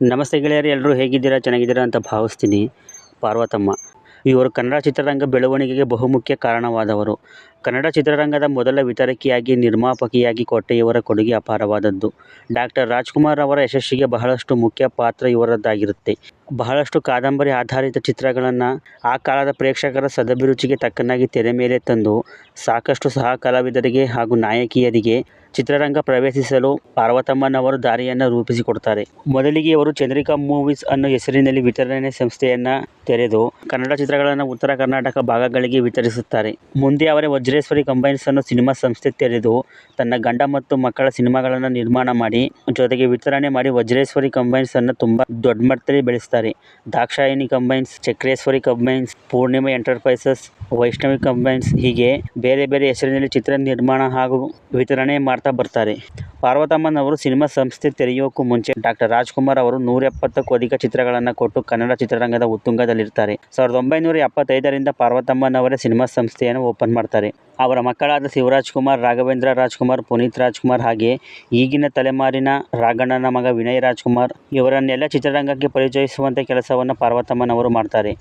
ನಮಸ್ತೆ ಗೆಳೆಯರು ಎಲ್ಲರೂ ಹೇಗಿದ್ದೀರಾ? ಚೆನ್ನಾಗಿದ್ದೀರಾ ಅಂತ ಭಾವಿಸ್ತೀನಿ. ಪಾರ್ವತಮ್ಮ, ಇವರು ಕನ್ನಡ ಚಿತ್ರರಂಗ ಬೆಳವಣಿಗೆಗೆ ಬಹುಮುಖ್ಯ ಕಾರಣವಾದವರು. ಕನ್ನಡ ಚಿತ್ರರಂಗದ ಮೊದಲ ವಿತರಕಿಯಾಗಿ, ನಿರ್ಮಾಪಕಿಯಾಗಿ ಕೊಟ್ಟ ಇವರ ಕೊಡುಗೆ ಅಪಾರವಾದದ್ದು. ಡಾಕ್ಟರ್ ರಾಜ್ಕುಮಾರ್ ಅವರ ಯಶಸ್ಸಿಗೆ ಬಹಳಷ್ಟು ಮುಖ್ಯ ಪಾತ್ರ ಇವರದ್ದಾಗಿರುತ್ತೆ. ಬಹಳಷ್ಟು ಕಾದಂಬರಿ ಆಧಾರಿತ ಚಿತ್ರಗಳನ್ನು ಆ ಕಾಲದ ಪ್ರೇಕ್ಷಕರ ಸದಭಿರುಚಿಗೆ ತಕ್ಕನಾಗಿ ತೆರೆ ಮೇಲೆ ತಂದು, ಸಾಕಷ್ಟು ಸಹ ಕಲಾವಿದರಿಗೆ ಹಾಗೂ ನಾಯಕಿಯರಿಗೆ ಚಿತ್ರರಂಗ ಪ್ರವೇಶಿಸಲು ಪಾರ್ವತಮ್ಮನವರು ದಾರಿಯನ್ನು ರೂಪಿಸಿಕೊಡ್ತಾರೆ. ಮೊದಲಿಗೆ ಇವರು ಚಂದ್ರಿಕಾ ಮೂವೀಸ್ ಅನ್ನೋ ಹೆಸರಿನಲ್ಲಿ ವಿತರಣೆ ಸಂಸ್ಥೆಯನ್ನು ತೆರೆದು ಕನ್ನಡ ಚಿತ್ರಗಳನ್ನು ಉತ್ತರ ಕರ್ನಾಟಕ ಭಾಗಗಳಿಗೆ ವಿತರಿಸುತ್ತಾರೆ. ಮುಂದೆ ಅವರೇ ವಜ್ರೇಶ್ವರಿ ಕಂಬೈನ್ಸ್ ಅನ್ನೋ ಸಿನಿಮಾ ಸಂಸ್ಥೆ ತೆರೆದು ತನ್ನ ಗಂಡ ಮತ್ತು ಮಕ್ಕಳ ಸಿನಿಮಾಗಳನ್ನು ನಿರ್ಮಾಣ ಮಾಡಿ, ಜೊತೆಗೆ ವಿತರಣೆ ಮಾಡಿ ವಜ್ರೇಶ್ವರಿ ಕಂಬೈನ್ಸ್ ಅನ್ನು ತುಂಬ ದೊಡ್ಡ ಮಟ್ಟದಲ್ಲಿ ಬೆಳೆಸ್ತಾರೆ. Dakshayini combines, Chakreshwari combines, Poornima enterprises, Vaishnavi combines ಹೀಗೆ ಬೇರೆ ಬೇರೆ ಹೆಸರಿನಲ್ಲಿ ಚಿತ್ರ ನಿರ್ಮಾಣ ಹಾಗೂ ವಿತರಣೆ ಮಾಡ್ತಾ ಬರ್ತಾರೆ. ಪಾರ್ವತಮ್ಮನವರು ಸಿನಿಮಾ ಸಂಸ್ಥೆ ತೆರೆಯೋಕ್ಕೂ ಮುಂಚೆ ಡಾಕ್ಟರ್ ರಾಜ್ಕುಮಾರ್ ಅವರು ನೂರ ಎಪ್ಪತ್ತಕ್ಕೂ ಅಧಿಕ ಚಿತ್ರಗಳನ್ನು ಕೊಟ್ಟು ಕನ್ನಡ ಚಿತ್ರರಂಗದ ಉತ್ತುಂಗದಲ್ಲಿರ್ತಾರೆ. ಸಾವಿರದ ಒಂಬೈನೂರ ಎಪ್ಪತ್ತೈದರಿಂದ ಪಾರ್ವತಮ್ಮನವರೇ ಸಿನಿಮಾ ಸಂಸ್ಥೆಯನ್ನು ಓಪನ್ ಮಾಡ್ತಾರೆ. ಅವರ ಮಕ್ಕಳಾದ ಶಿವರಾಜ್ ಕುಮಾರ್ ರಾಘವೇಂದ್ರ ರಾಜ್ಕುಮಾರ್, ಪುನೀತ್ ರಾಜ್ಕುಮಾರ್ ಹಾಗೆ ಈಗಿನ ತಲೆಮಾರಿನ ರಾಘಣ್ಣನ ಮಗ ವಿನಯ್ ರಾಜ್ಕುಮಾರ್ ಇವರನ್ನೆಲ್ಲ ಚಿತ್ರರಂಗಕ್ಕೆ ಪರಿಚಯಿಸುವಂಥ ಕೆಲಸವನ್ನು ಪಾರ್ವತಮ್ಮನವರು ಮಾಡ್ತಾರೆ.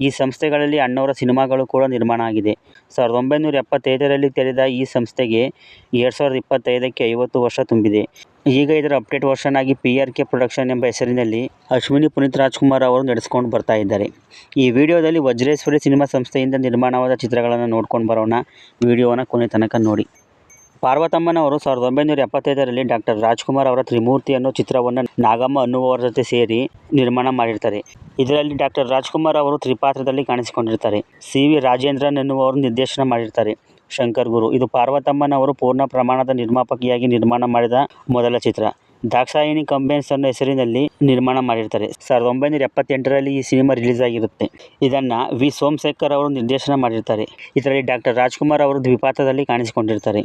ಈ ಸಂಸ್ಥೆಗಳಲ್ಲಿ ಅಣ್ಣವರ ಸಿನಿಮಾಗಳು ಕೂಡ ನಿರ್ಮಾಣ ಆಗಿದೆ. ಸಾವಿರದ ಒಂಬೈನೂರ ಎಪ್ಪತ್ತೈದರಲ್ಲಿ ತೆರೆದ ಈ ಸಂಸ್ಥೆಗೆ ಎರಡು ಸಾವಿರದ ಇಪ್ಪತ್ತೈದಕ್ಕೆ ಐವತ್ತು ವರ್ಷ ತುಂಬಿದೆ. ಈಗ ಇದರ ಅಪ್ಡೇಟ್ ವರ್ಷನ್ ಆಗಿ ಪಿ ಆರ್ ಕೆ ಪ್ರೊಡಕ್ಷನ್ ಎಂಬ ಹೆಸರಿನಲ್ಲಿ ಅಶ್ವಿನಿ ಪುನೀತ್ ರಾಜ್ಕುಮಾರ್ ಅವರು ನಡೆಸ್ಕೊಂಡು ಬರ್ತಾ ಇದ್ದಾರೆ. ಈ ವಿಡಿಯೋದಲ್ಲಿ ವಜ್ರೇಶ್ವರಿ ಸಿನಿಮಾ ಸಂಸ್ಥೆಯಿಂದ ನಿರ್ಮಾಣವಾದ ಚಿತ್ರಗಳನ್ನು ನೋಡ್ಕೊಂಡು ಬರೋಣ. ವಿಡಿಯೋನ ಕೊನೆ ತನಕ ನೋಡಿ. ಪಾರ್ವತಮ್ಮನವರು ಸಾವಿರದ ಒಂಬೈನೂರ ಎಪ್ಪತ್ತೈದರಲ್ಲಿ ಡಾಕ್ಟರ್ ರಾಜ್ಕುಮಾರ್ ಅವರ ತ್ರಿಮೂರ್ತಿ ಅನ್ನೋ ಚಿತ್ರವನ್ನು ನಾಗಮ್ಮ ಅನ್ನುವವರ ಜೊತೆ ಸೇರಿ ನಿರ್ಮಾಣ ಮಾಡಿರ್ತಾರೆ. ಇದರಲ್ಲಿ ಡಾಕ್ಟರ್ ರಾಜ್ಕುಮಾರ್ ಅವರು ತ್ರಿಪಾತ್ರದಲ್ಲಿ ಕಾಣಿಸಿಕೊಂಡಿರ್ತಾರೆ. ಸಿ ವಿ ರಾಜೇಂದ್ರನ್ ಎನ್ನುವವರು ನಿರ್ದೇಶನ ಮಾಡಿರ್ತಾರೆ. ಶಂಕರ್ ಗುರು, ಇದು ಪಾರ್ವತಮ್ಮನವರು ಪೂರ್ಣ ಪ್ರಮಾಣದ ನಿರ್ಮಾಪಕಿಯಾಗಿ ನಿರ್ಮಾಣ ಮಾಡಿದ ಮೊದಲ ಚಿತ್ರ. ದಾಕ್ಷಾಯಿಣಿ ಕಂಬೈನ್ಸ್ ಅನ್ನೋ ಹೆಸರಿನಲ್ಲಿ ನಿರ್ಮಾಣ ಮಾಡಿರ್ತಾರೆ. ಸಾವಿರದ ಒಂಬೈನೂರ ಎಪ್ಪತ್ತೆಂಟರಲ್ಲಿ ಈ ಸಿನಿಮಾ ರಿಲೀಸ್ ಆಗಿರುತ್ತೆ. ಇದನ್ನು ವಿ. ಸೋಮಶೇಖರ್ ಅವರು ನಿರ್ದೇಶನ ಮಾಡಿರ್ತಾರೆ. ಇದರಲ್ಲಿ ಡಾಕ್ಟರ್ ರಾಜ್ಕುಮಾರ್ ಅವರು ದ್ವಿಪಾತ್ರದಲ್ಲಿ ಕಾಣಿಸಿಕೊಂಡಿರ್ತಾರೆ.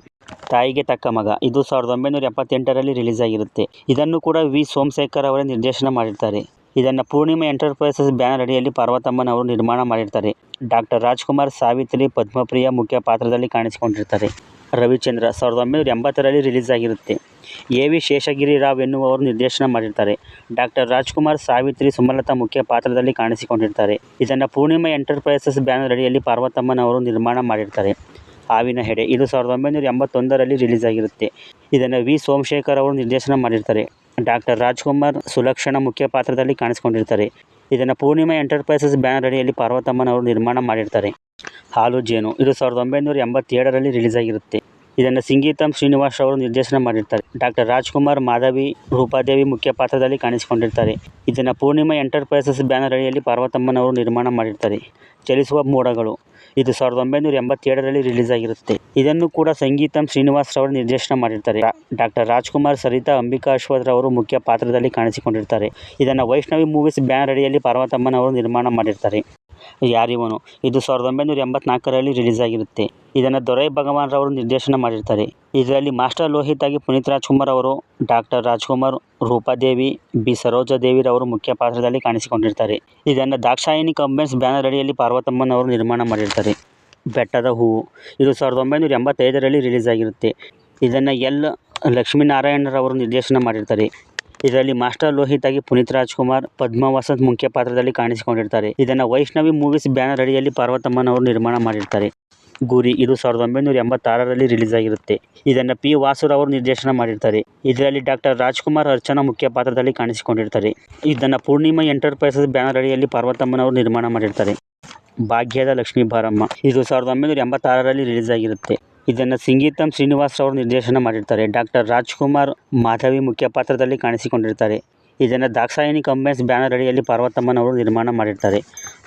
ತಾಯಿಗೆ ತಕ್ಕ ಮಗ. ಇದು ಸಾವಿರದ ಒಂಬೈನೂರ ಎಪ್ಪತ್ತೆಂಟರಲ್ಲಿ ರಿಲೀಸ್ ಆಗಿರುತ್ತೆ. ಇದನ್ನು ಕೂಡ ವಿ. ಸೋಮಶೇಖರ್ ಅವರೇ ನಿರ್ದೇಶನ ಮಾಡಿರ್ತಾರೆ. ಇದನ್ನು ಪೂರ್ಣಿಮಾ ಎಂಟರ್ಪ್ರೈಸಸ್ ಬ್ಯಾನರ್ ಅಡಿಯಲ್ಲಿ ಪಾರ್ವತಮ್ಮನವರು ನಿರ್ಮಾಣ ಮಾಡಿರ್ತಾರೆ. ಡಾಕ್ಟರ್ ರಾಜ್ಕುಮಾರ್, ಸಾವಿತ್ರಿ, ಪದ್ಮಪ್ರಿಯ ಮುಖ್ಯ ಪಾತ್ರದಲ್ಲಿ ಕಾಣಿಸಿಕೊಂಡಿರ್ತಾರೆ. ರವಿಚಂದ್ರ ಸಾವಿರದ ಒಂಬೈನೂರ ಎಂಬತ್ತರಲ್ಲಿ ರಿಲೀಸ್ ಆಗಿರುತ್ತೆ. ಎ ವಿ ಶೇಷಗಿರಿ ರಾವ್ ಎನ್ನುವವರು ನಿರ್ದೇಶನ ಮಾಡಿರ್ತಾರೆ. ಡಾಕ್ಟರ್ ರಾಜ್ಕುಮಾರ್ ಸಾವಿತ್ರಿ ಸುಮಲತಾ ಮುಖ್ಯ ಪಾತ್ರದಲ್ಲಿ ಕಾಣಿಸಿಕೊಂಡಿರ್ತಾರೆ. ಇದನ್ನು ಪೂರ್ಣಿಮಾ ಎಂಟರ್ಪ್ರೈಸಸ್ ಬ್ಯಾನರ್ ಅಡಿಯಲ್ಲಿ ಪಾರ್ವತಮ್ಮನವರು ನಿರ್ಮಾಣ ಮಾಡಿರ್ತಾರೆ. ಹಾವಿನ ಹೆಡೆ, ಇದು ಸಾವಿರದ ಒಂಬೈನೂರ ಎಂಬತ್ತೊಂದರಲ್ಲಿ ರಿಲೀಸ್ ಆಗಿರುತ್ತೆ. ಇದನ್ನು ವಿ. ಸೋಮಶೇಖರ್ ಅವರು ನಿರ್ದೇಶನ ಮಾಡಿರ್ತಾರೆ. ಡಾಕ್ಟರ್ ರಾಜ್ಕುಮಾರ್ ಸುಲಕ್ಷಣ ಮುಖ್ಯ ಪಾತ್ರದಲ್ಲಿ ಕಾಣಿಸಿಕೊಂಡಿರ್ತಾರೆ. ಇದನ್ನು ಪೂರ್ಣಿಮಾ ಎಂಟರ್ಪ್ರೈಸಸ್ ಬ್ಯಾನರ್ ಅಡಿಯಲ್ಲಿ ಪಾರ್ವತಮ್ಮನವರು ನಿರ್ಮಾಣ ಮಾಡಿರ್ತಾರೆ. ಹಾಲು ಜೇನು, ಇದು ಸಾವಿರದ ಒಂಬೈನೂರ ಎಂಬತ್ತೇಳರಲ್ಲಿ ರಿಲೀಸ್ ಆಗಿರುತ್ತೆ. ಇದನ್ನು ಸಿಂಗೀತಂ ಶ್ರೀನಿವಾಸ್ ಅವರು ನಿರ್ದೇಶನ ಮಾಡಿರ್ತಾರೆ. ಡಾಕ್ಟರ್ ರಾಜ್ಕುಮಾರ್ ಮಾಧವಿ, ರೂಪಾದೇವಿ ಮುಖ್ಯ ಪಾತ್ರದಲ್ಲಿ ಕಾಣಿಸಿಕೊಂಡಿರ್ತಾರೆ. ಇದನ್ನು ಪೂರ್ಣಿಮಾ ಎಂಟರ್ಪ್ರೈಸಸ್ ಬ್ಯಾನರ್ ಅಡಿಯಲ್ಲಿ ಪಾರ್ವತಮ್ಮನವರು ನಿರ್ಮಾಣ ಮಾಡಿರ್ತಾರೆ. ಚಲಿಸುವ ಮೋಡಗಳು. ಇದು ಸಾವಿರದ ಒಂಬೈನೂರ ಎಂಬತ್ತೇಳರಲ್ಲಿ ರಿಲೀಸ್ ಆಗಿರುತ್ತೆ. ಇದನ್ನು ಕೂಡ ಸಂಗೀತಂ ಶ್ರೀನಿವಾಸ್ ರವರು ನಿರ್ದೇಶನ ಮಾಡಿರ್ತಾರೆ. ಡಾಕ್ಟರ್ ರಾಜ್ಕುಮಾರ್, ಸರಿತಾ, ಅಂಬಿಕಾ ಅಶ್ವಥ್ ಅವರು ಮುಖ್ಯ ಪಾತ್ರದಲ್ಲಿ ಕಾಣಿಸಿಕೊಂಡಿರ್ತಾರೆ. ಇದನ್ನು ವೈಷ್ಣವಿ ಮೂವೀಸ್ ಬ್ಯಾನರ್ ಅಡಿಯಲ್ಲಿ ಪಾರ್ವತಮ್ಮನವರು ನಿರ್ಮಾಣ ಮಾಡಿರ್ತಾರೆ. ಯಾರಿವನು ಇದು ಸಾವಿರದ ಒಂಬೈನೂರ ಎಂಬತ್ನಾಲ್ಕರಲ್ಲಿ ರಿಲೀಸ್ ಆಗಿರುತ್ತೆ. ಇದನ್ನು ದೊರೈ ಭಗವಾನ್ ರವರು ನಿರ್ದೇಶನ ಮಾಡಿರ್ತಾರೆ. ಇದರಲ್ಲಿ ಮಾಸ್ಟರ್ ಲೋಹಿತ್ ಆಗಿ ಪುನೀತ್ ರಾಜ್ಕುಮಾರ್ ಅವರು, ಡಾಕ್ಟರ್ ರಾಜ್ಕುಮಾರ್ ರೂಪಾದೇವಿ ಬಿ ಸರೋಜಾದೇವಿರವರು ಮುಖ್ಯ ಪಾತ್ರದಲ್ಲಿ ಕಾಣಿಸಿಕೊಂಡಿರ್ತಾರೆ. ಇದನ್ನು ದಾಕ್ಷಾಯಿಣಿ ಕಂಬೈನ್ಸ್ ಬ್ಯಾನರ್ ಅಡಿಯಲ್ಲಿ ಪಾರ್ವತಮ್ಮನವರು ನಿರ್ಮಾಣ ಮಾಡಿರ್ತಾರೆ. ಬೆಟ್ಟದ ಹೂವು. ಇದು ಸಾವಿರದ ಒಂಬೈನೂರ ಎಂಬತ್ತೈದರಲ್ಲಿ ರಿಲೀಸ್ ಆಗಿರುತ್ತೆ. ಇದನ್ನು ಎಲ್. ಲಕ್ಷ್ಮೀನಾರಾಯಣರವರು ನಿರ್ದೇಶನ ಮಾಡಿರ್ತಾರೆ. ಇದರಲ್ಲಿ ಮಾಸ್ಟರ್ ಲೋಹಿತ್ ಪುನೀತ್ ರಾಜ್ಕುಮಾರ್, ಪದ್ಮ ಮುಖ್ಯ ಪಾತ್ರದಲ್ಲಿ ಕಾಣಿಸಿಕೊಂಡಿರ್ತಾರೆ. ಇದನ್ನು ವೈಷ್ಣವಿ ಮೂವೀಸ್ ಬ್ಯಾನರ್ ಅಡಿಯಲ್ಲಿ ಪಾರ್ವತಮ್ಮನವರು ನಿರ್ಮಾಣ ಮಾಡಿರ್ತಾರೆ. ಗುರಿ, ಇದು ಸಾವಿರದ ಒಂಬೈನೂರ ಎಂಬತ್ತಾರರಲ್ಲಿ ರಿಲೀಸ್ ಆಗಿರುತ್ತೆ. ಇದನ್ನು ಪಿ ವಾಸುರವರು ನಿರ್ದೇಶನ ಮಾಡಿರ್ತಾರೆ. ಇದರಲ್ಲಿ ಡಾಕ್ಟರ್ ರಾಜ್ಕುಮಾರ್ ಅರ್ಚನಾ ಮುಖ್ಯ ಪಾತ್ರದಲ್ಲಿ ಕಾಣಿಸಿಕೊಂಡಿರ್ತಾರೆ. ಇದನ್ನು ಪೂರ್ಣಿಮಾ ಎಂಟರ್ಪ್ರೈಸಸ್ ಬ್ಯಾನರ್ ಅಡಿಯಲ್ಲಿ ಪಾರ್ವತಮ್ಮನವರು ನಿರ್ಮಾಣ ಮಾಡಿರ್ತಾರೆ. ಭಾಗ್ಯದ ಲಕ್ಷ್ಮೀ ಬಾರಮ್ಮ ಇದು ಸಾವಿರದ ಒಂಬೈನೂರ ಎಂಬತ್ತಾರರಲ್ಲಿ ರಿಲೀಸ್ ಆಗಿರುತ್ತೆ. ಇದನ್ನು ಸಿಂಗೀತಂ ಶ್ರೀನಿವಾಸ್ ಅವರು ನಿರ್ದೇಶನ ಮಾಡಿರ್ತಾರೆ. ಡಾಕ್ಟರ್ ರಾಜ್ಕುಮಾರ್ ಮಾಧವಿ ಮುಖ್ಯ ಪಾತ್ರದಲ್ಲಿ ಕಾಣಿಸಿಕೊಂಡಿರ್ತಾರೆ. ಇದನ್ನು ದಾಕ್ಷಾಯಿಣಿ ಕಂಬೈನ್ಸ್ ಬ್ಯಾನರ್ ಅಡಿಯಲ್ಲಿ ಪಾರ್ವತಮ್ಮನವರು ನಿರ್ಮಾಣ ಮಾಡಿರ್ತಾರೆ.